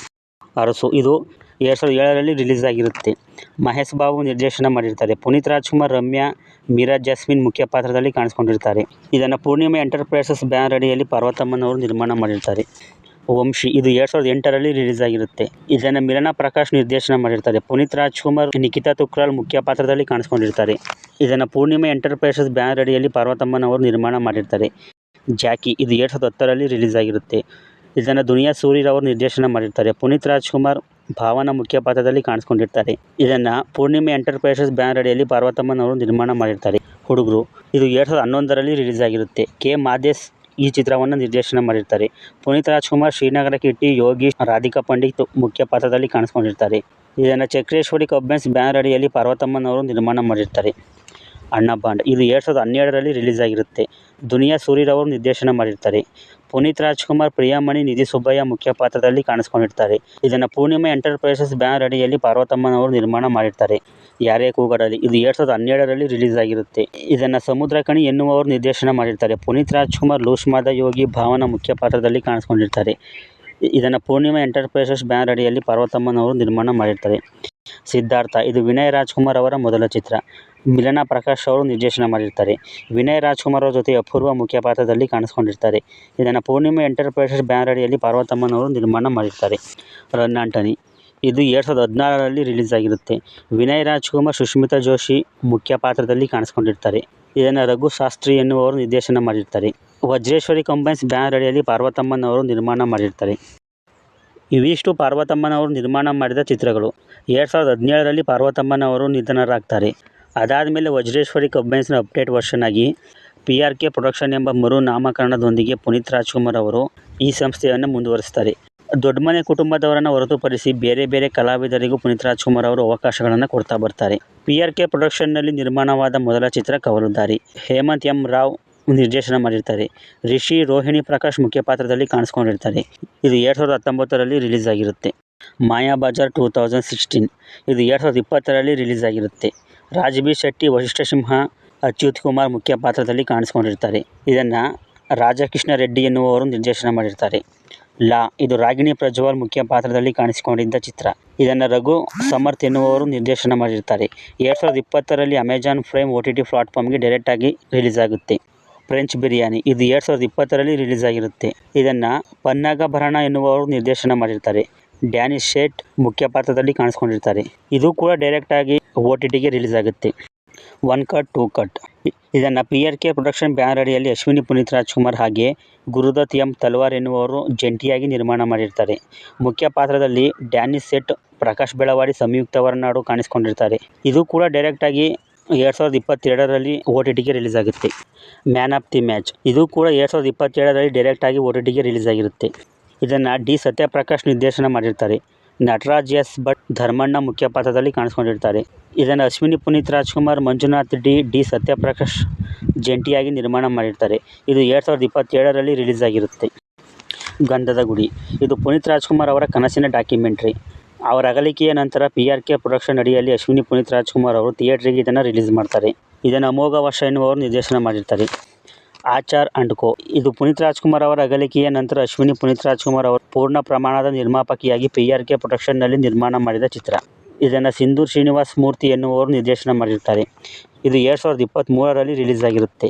ಅರಸು, ಇದು ಎರಡು ಸಾವಿರದ ಏಳರಲ್ಲಿ ರಿಲೀಸ್ ಆಗಿರುತ್ತೆ. ಮಹೇಶ್ ಬಾಬು ನಿರ್ದೇಶನ ಮಾಡಿರ್ತಾರೆ. ಪುನೀತ್ ರಾಜ್ಕುಮಾರ್, ರಮ್ಯಾ, ಮೀರಾ ಜಾಸ್ಮಿನ್ ಮುಖ್ಯ ಪಾತ್ರದಲ್ಲಿ ಕಾಣಿಸ್ಕೊಂಡಿರ್ತಾರೆ. ಇದನ್ನು ಪೂರ್ಣಿಮಾ ಎಂಟರ್ಪ್ರೈಸಸ್ ಬ್ಯಾನರ್ ಅಡಿಯಲ್ಲಿ ಪಾರ್ವತಮ್ಮನವರು ನಿರ್ಮಾಣ ಮಾಡಿರ್ತಾರೆ. ವಂಶಿ. ಇದು ಎರಡು ಸಾವಿರದ ಎಂಟರಲ್ಲಿ ರಿಲೀಸ್ ಆಗಿರುತ್ತೆ. ಇದನ್ನು ಮಿಲನ ಪ್ರಕಾಶ್ ನಿರ್ದೇಶನ ಮಾಡಿರ್ತಾರೆ. ಪುನೀತ್ ರಾಜ್ಕುಮಾರ್ ನಿಖಿತಾ ತುಕ್ರಾಲ್ ಮುಖ್ಯ ಪಾತ್ರದಲ್ಲಿ ಕಾಣಿಸ್ಕೊಂಡಿರ್ತಾರೆ. ಇದನ್ನು ಪೂರ್ಣಿಮಾ ಎಂಟರ್ಪ್ರೈಸಸ್ ಬ್ಯಾನರ್ ಅಡಿಯಲ್ಲಿ ಪಾರ್ವತಮ್ಮನವರು ನಿರ್ಮಾಣ ಮಾಡಿರ್ತಾರೆ. ಜಾಕಿ, ಇದು ಎರಡು ಸಾವಿರದ ಹತ್ತರಲ್ಲಿ ರಿಲೀಸ್ ಆಗಿರುತ್ತೆ. ಇದನ್ನು ದುನಿಯಾ ಸೂರಿರವರು ನಿರ್ದೇಶನ ಮಾಡಿರ್ತಾರೆ. ಪುನೀತ್ ರಾಜ್ಕುಮಾರ್, ಭಾವನ ಮುಖ್ಯ ಪಾತ್ರದಲ್ಲಿ ಕಾಣಿಸ್ಕೊಂಡಿರ್ತಾರೆ. ಇದನ್ನು ಪೂರ್ಣಿಮೆ ಎಂಟರ್ಪ್ರೈಸಸ್ ಬ್ಯಾನರ್ ಅಡಿಯಲ್ಲಿ ಪಾರ್ವತಮ್ಮನವರು ನಿರ್ಮಾಣ ಮಾಡಿರ್ತಾರೆ. ಹುಡುಗರು, ಇದು ಎರಡು ಸಾವಿರದ ಹನ್ನೊಂದರಲ್ಲಿ ರಿಲೀಸ್ ಆಗಿರುತ್ತೆ. ಕೆ. ಮಾದೇಶ್ ಈ ಚಿತ್ರವನ್ನು ನಿರ್ದೇಶನ ಮಾಡಿರ್ತಾರೆ. ಪುನೀತ್ ರಾಜ್ಕುಮಾರ್ ಶ್ರೀನಗರ ಕಿಟ್ಟಿ ಯೋಗಿ ರಾಧಿಕಾ ಪಂಡಿತ್ ಮುಖ್ಯ ಪಾತ್ರದಲ್ಲಿ ಕಾಣಿಸ್ಕೊಂಡಿರ್ತಾರೆ. ಇದನ್ನು ಚಕ್ರೇಶ್ವರಿ ಕಬ್ಬೆನ್ಸ್ ಬ್ಯಾನರ್ ಅಡಿಯಲ್ಲಿ ಪಾರ್ವತಮ್ಮನವರು ನಿರ್ಮಾಣ ಮಾಡಿರ್ತಾರೆ. ಅಣ್ಣ ಬಾಂಡ್ ಇದು ಎರಡು ಸಾವಿರದ ಹನ್ನೆರಡರಲ್ಲಿ ರಿಲೀಸ್ ಆಗಿರುತ್ತೆ. ದುನಿಯಾ ಸೂರಿರವರು ನಿರ್ದೇಶನ ಮಾಡಿರ್ತಾರೆ. ಪುನೀತ್ ರಾಜ್ಕುಮಾರ್, ಪ್ರಿಯಾಮಣಿ, ನಿಧಿ ಸುಬ್ಬಯ್ಯ ಮುಖ್ಯ ಪಾತ್ರದಲ್ಲಿ ಕಾಣಿಸ್ಕೊಂಡಿರ್ತಾರೆ. ಇದನ್ನು ಪೂರ್ಣಿಮಾ ಎಂಟರ್ಪ್ರೈಸಸ್ ಬ್ಯಾನರ್ ಅಡಿಯಲ್ಲಿ ಪಾರ್ವತಮ್ಮನವರು ನಿರ್ಮಾಣ ಮಾಡಿರ್ತಾರೆ. ಯಾರೇ ಕೂಗಾಡಲಿ ಇದು ಎರಡು ಸಾವಿರದ ಹನ್ನೆರಡರಲ್ಲಿ ರಿಲೀಸ್ ಆಗಿರುತ್ತೆ. ಇದನ್ನು ಸಮುದ್ರಕಣಿ ಎನ್ನುವವರು ನಿರ್ದೇಶನ ಮಾಡಿರ್ತಾರೆ. ಪುನೀತ್ ರಾಜ್ಕುಮಾರ್, ಲೂಷ್ಮಾದ ಯೋಗಿ, ಭಾವನ ಮುಖ್ಯ ಪಾತ್ರದಲ್ಲಿ ಕಾಣಿಸ್ಕೊಂಡಿರ್ತಾರೆ. ಇದನ್ನು ಪೂರ್ಣಿಮಾ ಎಂಟರ್ಪ್ರೈಸಸ್ ಬ್ಯಾನರ್ ಅಡಿಯಲ್ಲಿ ಪಾರ್ವತಮ್ಮನವರು ನಿರ್ಮಾಣ ಮಾಡಿರ್ತಾರೆ. ಸಿದ್ಧಾರ್ಥ, ಇದು ವಿನಯ್ ರಾಜ್ಕುಮಾರ್ ಅವರ ಮೊದಲ ಚಿತ್ರ. ಮಿಲನ ಪ್ರಕಾಶ್ ಅವರು ನಿರ್ದೇಶನ ಮಾಡಿರ್ತಾರೆ. ವಿನಯ್ ರಾಜ್ಕುಮಾರ್ ಅವರ ಜೊತೆ ಅಪೂರ್ವ ಮುಖ್ಯ ಪಾತ್ರದಲ್ಲಿ ಕಾಣಿಸ್ಕೊಂಡಿರ್ತಾರೆ. ಇದನ್ನು ಪೂರ್ಣಿಮಾ ಎಂಟರ್ಪ್ರೈಸಸ್ ಬ್ಯಾನರ್ ಅಡಿಯಲ್ಲಿ ಪಾರ್ವತಮ್ಮನವರು ನಿರ್ಮಾಣ ಮಾಡಿರ್ತಾರೆ. Run Antony. ಇದು ಎರಡು ಸಾವಿರದ ಹದಿನಾರರಲ್ಲಿ ರಿಲೀಸ್ ಆಗಿರುತ್ತೆ. ವಿನಯ್ ರಾಜ್ಕುಮಾರ್ ಸುಶ್ಮಿತಾ ಜೋಶಿ ಮುಖ್ಯ ಪಾತ್ರದಲ್ಲಿ ಕಾಣಿಸ್ಕೊಂಡಿರ್ತಾರೆ. ಇದನ್ನು ರಘು ಶಾಸ್ತ್ರಿ ಎನ್ನುವವರು ನಿರ್ದೇಶನ ಮಾಡಿರ್ತಾರೆ. ವಜ್ರೇಶ್ವರಿ ಕಂಬೈನ್ಸ್ ಬ್ಯಾನರ್ ಅಡಿಯಲ್ಲಿ ಪಾರ್ವತಮ್ಮನವರು ನಿರ್ಮಾಣ ಮಾಡಿರ್ತಾರೆ. ಇವಿಷ್ಟು ಪಾರ್ವತಮ್ಮನವರು ನಿರ್ಮಾಣ ಮಾಡಿದ ಚಿತ್ರಗಳು. ಎರಡು ಸಾವಿರದ ಹದಿನೇಳರಲ್ಲಿ ಪಾರ್ವತಮ್ಮನವರು ನಿಧನರಾಗ್ತಾರೆ. ಅದಾದ ಮೇಲೆ ವಜ್ರೇಶ್ವರಿ ಕಂಬೈನ್ಸ್ನ ಅಪ್ಡೇಟ್ ವರ್ಷನ್ ಆಗಿ ಪಿ ಆರ್ ಕೆ ಪ್ರೊಡಕ್ಷನ್ ಎಂಬ ಮರು ನಾಮಕರಣದೊಂದಿಗೆ ಪುನೀತ್ ರಾಜ್ಕುಮಾರ್ ಅವರು ಈ ಸಂಸ್ಥೆಯನ್ನು ಮುಂದುವರಿಸ್ತಾರೆ. ದೊಡ್ಡಮನೆ ಕುಟುಂಬದವರನ್ನು ಹೊರತುಪಡಿಸಿ ಬೇರೆ ಬೇರೆ ಕಲಾವಿದರಿಗೂ ಪುನೀತ್ ರಾಜ್ಕುಮಾರ್ ಅವರು ಅವಕಾಶಗಳನ್ನು ಕೊಡ್ತಾ ಬರ್ತಾರೆ. ಪಿ ಆರ್ ಕೆ ಪ್ರೊಡಕ್ಷನ್ನಲ್ಲಿ ನಿರ್ಮಾಣವಾದ ಮೊದಲ ಚಿತ್ರ ಕವಲುದಾರಿ ಹೇಮಂತ್ ಎಂ ರಾವ್ ನಿರ್ದೇಶನ ಮಾಡಿರ್ತಾರೆ. ರಿಷಿ ರೋಹಿಣಿ ಪ್ರಕಾಶ್ ಮುಖ್ಯ ಪಾತ್ರದಲ್ಲಿ ಕಾಣಿಸ್ಕೊಂಡಿರ್ತಾರೆ. ಇದು ಎರಡು ಸಾವಿರದ ಹತ್ತೊಂಬತ್ತರಲ್ಲಿ ರಿಲೀಸ್ ಆಗಿರುತ್ತೆ. Maya Bazaar two thousand sixteen. ಇದು ಎರಡು ಸಾವಿರದ ಇಪ್ಪತ್ತರಲ್ಲಿ ರಿಲೀಸ್ ಆಗಿರುತ್ತೆ. ರಾಜಬಿ ಶೆಟ್ಟಿ ವಶಿಷ್ಠ ಸಿಂಹ, ಅಚ್ಯುತ್ ಕುಮಾರ್ ಮುಖ್ಯ ಪಾತ್ರದಲ್ಲಿ ಕಾಣಿಸ್ಕೊಂಡಿರ್ತಾರೆ. ಇದನ್ನು ರಾಜಕೃಷ್ಣ ರೆಡ್ಡಿ ಎನ್ನುವವರು ನಿರ್ದೇಶನ ಮಾಡಿರ್ತಾರೆ. ಲಾ, ಇದು ರಾಗಿಣಿ ಪ್ರಜ್ವಲ್ ಮುಖ್ಯ ಪಾತ್ರದಲ್ಲಿ ಕಾಣಿಸಿಕೊಂಡಿದ್ದ ಚಿತ್ರ. ಇದನ್ನು ರಘು ಸಮರ್ಥ್ ಎನ್ನುವವರು ನಿರ್ದೇಶನ ಮಾಡಿರ್ತಾರೆ ಎರಡು ಸಾವಿರದ ಇಪ್ಪತ್ತರಲ್ಲಿ Amazon prime O T T ಪ್ಲಾಟ್ಫಾರ್ಮ್ಗೆ ಡೈರೆಕ್ಟಾಗಿ ರಿಲೀಸ್ ಆಗುತ್ತೆ. ಫ್ರೆಂಚ್ ಬಿರಿಯಾನಿ, ಇದು ಎರಡು ಸಾವಿರದ ಇಪ್ಪತ್ತರಲ್ಲಿ ರಿಲೀಸ್ ಆಗಿರುತ್ತೆ. ಇದನ್ನು ಪನ್ನಾಗ ಭರಣ ಎನ್ನುವವರು ನಿರ್ದೇಶನ ಮಾಡಿರ್ತಾರೆ ಡ್ಯಾನಿಶ್ ಶೇಟ್ ಮುಖ್ಯ ಪಾತ್ರದಲ್ಲಿ ಕಾಣಿಸ್ಕೊಂಡಿರ್ತಾರೆ ಇದು ಕೂಡ ಡೈರೆಕ್ಟಾಗಿ ಒ ಟಿ ಟಿಗೆ ರಿಲೀಸ್ ಆಗುತ್ತೆ. ಒನ್ ಕಟ್ ಟೂ ಕಟ್ ಇದನ್ನು P R K production banner ಅಡಿಯಲ್ಲಿ ಅಶ್ವಿನಿ ಪುನೀತ್ ರಾಜ್ಕುಮಾರ್ ಹಾಗೆ ಗುರುದತ್ ಎಂ ತಲ್ವಾರ್ ಎನ್ನುವರು ಜಂಟಿಯಾಗಿ ನಿರ್ಮಾಣ ಮಾಡಿರ್ತಾರೆ. ಮುಖ್ಯ ಪಾತ್ರದಲ್ಲಿ ಡ್ಯಾನಿಸ್ ಸೆಟ್ ಪ್ರಕಾಶ್ ಬೆಳವಾಡಿ ಸಂಯುಕ್ತ ಹೊರನಾಡು ಕಾಣಿಸ್ಕೊಂಡಿರ್ತಾರೆ. ಇದು ಕೂಡ ಡೈರೆಕ್ಟಾಗಿ ಎರಡು ಸಾವಿರದ ಇಪ್ಪತ್ತೆರಡರಲ್ಲಿ ಒ ಟಿ ಟಿಗೆ ರಿಲೀಸ್ ಆಗುತ್ತೆ. ಮ್ಯಾನ್ ಆಫ್ ದಿ ಮ್ಯಾಚ್ ಇದು ಕೂಡ ಎರಡು ಸಾವಿರದ ಇಪ್ಪತ್ತೇಳರಲ್ಲಿ ಡೈರೆಕ್ಟಾಗಿ ಒ ಟಿ ಟಿಗೆ ರಿಲೀಸ್ ಆಗಿರುತ್ತೆ. ಇದನ್ನು ಡಿ ಸತ್ಯಪ್ರಕಾಶ್ ನಿರ್ದೇಶನ ಮಾಡಿರ್ತಾರೆ. ನಟರಾಜ್ ಎಸ್ ಭಟ್ ಧರ್ಮಣ್ಣ ಮುಖ್ಯ ಪಾತ್ರದಲ್ಲಿ ಕಾಣಿಸ್ಕೊಂಡಿರ್ತಾರೆ. ಇದನ್ನು ಅಶ್ವಿನಿ ಪುನೀತ್ ರಾಜ್ಕುಮಾರ್, ಮಂಜುನಾಥ್ ಡಿ ಡಿ ಸತ್ಯಪ್ರಕಾಶ್ ಜಂಟಿಯಾಗಿ ನಿರ್ಮಾಣ ಮಾಡಿರ್ತಾರೆ. ಇದು ಎರಡು ಸಾವಿರದ ಇಪ್ಪತ್ತೇಳರಲ್ಲಿ ರಿಲೀಸ್ ಆಗಿರುತ್ತೆ. ಗಂಧದ ಗುಡಿ. ಇದು ಪುನೀತ್ ರಾಜ್ಕುಮಾರ್ ಅವರ ಕನಸಿನ ಡಾಕ್ಯುಮೆಂಟ್ರಿ. ಅವರ ಅಗಲಿಕೆಯ ನಂತರ ಪಿ ಆರ್ ಕೆ ಪ್ರೊಡಕ್ಷನ್ ಅಡಿಯಲ್ಲಿ ಅಶ್ವಿನಿ ಪುನೀತ್ ರಾಜ್ಕುಮಾರ್ ಅವರು ಥಿಯೇಟ್ರಿಗೆ ಇದನ್ನು ರಿಲೀಸ್ ಮಾಡ್ತಾರೆ. ಇದನ್ನು ಅಮೋಘ ವರ್ಷ ಎನ್ನುವವರು ನಿರ್ದೇಶನ ಮಾಡಿರ್ತಾರೆ. Achar and co. ಇದು ಪುನೀತ್ ರಾಜ್ಕುಮಾರ್ ಅವರ ಅಗಲಿಕೆಯ ನಂತರ ಅಶ್ವಿನಿ ಪುನೀತ್ ರಾಜ್ಕುಮಾರ್ ಅವರು ಪೂರ್ಣ ಪ್ರಮಾಣದ ನಿರ್ಮಾಪಕಿಯಾಗಿ ಪಿ ಆರ್ ಕೆ ಪ್ರೊಡಕ್ಷನ್ನಲ್ಲಿ ನಿರ್ಮಾಣ ಮಾಡಿದ ಚಿತ್ರ. ಇದನ್ನು ಸಿಂಧೂರ್ ಶ್ರೀನಿವಾಸ್ ಮೂರ್ತಿ ಎನ್ನುವವರು ನಿರ್ದೇಶನ ಮಾಡಿರುತ್ತಾರೆ. ಇದು ಎರಡು ಸಾವಿರದ ಇಪ್ಪತ್ತ್ಮೂರರಲ್ಲಿ ರಿಲೀಸ್ ಆಗಿರುತ್ತೆ.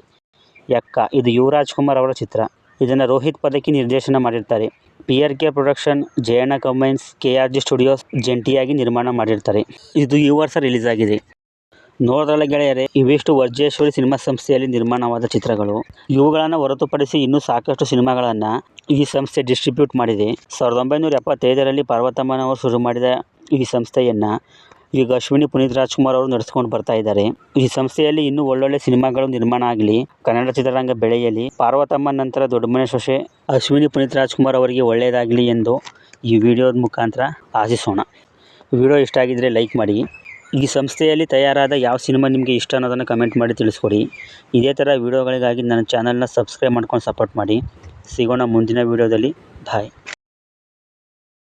ಯಕ್ಕ, ಇದು ಯುವರಾಜ್ ಕುಮಾರ್ ಅವರ ಚಿತ್ರ. ಇದನ್ನು ರೋಹಿತ್ ಪದಕಿ ನಿರ್ದೇಶನ ಮಾಡಿರ್ತಾರೆ. P R K production Jayanna combines K R G studios ಜಂಟಿಯಾಗಿ ನಿರ್ಮಾಣ ಮಾಡಿರ್ತಾರೆ. ಇದು ಈ ವರ್ಷ ರಿಲೀಸ್ ಆಗಿದೆ. ನೋಡಿದ್ರಲ್ಲ ಗೆಳೆಯರೆ, ಇವಿಷ್ಟು ವರ್ಜೇಶ್ವರಿ ಸಿನಿಮಾ ಸಂಸ್ಥೆಯಲ್ಲಿ ನಿರ್ಮಾಣವಾದ ಚಿತ್ರಗಳು. ಇವುಗಳನ್ನು ಹೊರತುಪಡಿಸಿ ಇನ್ನೂ ಸಾಕಷ್ಟು ಸಿನಿಮಾಗಳನ್ನು ಈ ಸಂಸ್ಥೆ ಡಿಸ್ಟ್ರಿಬ್ಯೂಟ್ ಮಾಡಿದೆ. ಸಾವಿರದ ಒಂಬೈನೂರ ಎಪ್ಪತ್ತೈದರಲ್ಲಿ ಪಾರ್ವತಮ್ಮನವರು ಶುರು ಮಾಡಿದ ಈ ಸಂಸ್ಥೆಯನ್ನು ಈಗ ಅಶ್ವಿನಿ ಪುನೀತ್ ರಾಜ್ಕುಮಾರ್ ಅವರು ನಡೆಸ್ಕೊಂಡು ಬರ್ತಾ ಇದ್ದಾರೆ. ಈ ಸಂಸ್ಥೆಯಲ್ಲಿ ಇನ್ನೂ ಒಳ್ಳೊಳ್ಳೆ ಸಿನಿಮಾಗಳು ನಿರ್ಮಾಣ ಆಗಲಿ, ಕನ್ನಡ ಚಿತ್ರರಂಗ ಬೆಳೆಯಲಿ ಪಾರ್ವತಮ್ಮ ನಂತರ ದೊಡ್ಡಮನೆ ಸೊಸೆ ಅಶ್ವಿನಿ ಪುನೀತ್ ರಾಜ್ಕುಮಾರ್ ಅವರಿಗೆ ಒಳ್ಳೆಯದಾಗಲಿ ಎಂದು ಈ ವಿಡಿಯೋದ ಮುಖಾಂತರ ಆಶಿಸೋಣ. ವಿಡಿಯೋ ಇಷ್ಟ ಆಗಿದ್ದರೆ ಲೈಕ್ ಮಾಡಿ. ಈ ಸಂಸ್ಥೆಯಲ್ಲಿ ತಯಾರಾದ ಯಾವ ಸಿನಿಮಾ ನಿಮಗೆ ಇಷ್ಟ ಅನ್ನೋದನ್ನು ಕಮೆಂಟ್ ಮಾಡಿ ತಿಳಿಸ್ಕೊಡಿ. ಇದೇ ಥರ ವೀಡಿಯೋಗಳಿಗಾಗಿ ನನ್ನ ಚಾನಲ್ನ ಸಬ್ಸ್ಕ್ರೈಬ್ ಮಾಡ್ಕೊಂಡು ಸಪೋರ್ಟ್ ಮಾಡಿ. ಸಿಗೋಣ ಮುಂದಿನ ವೀಡಿಯೋದಲ್ಲಿ. ಬಾಯ್.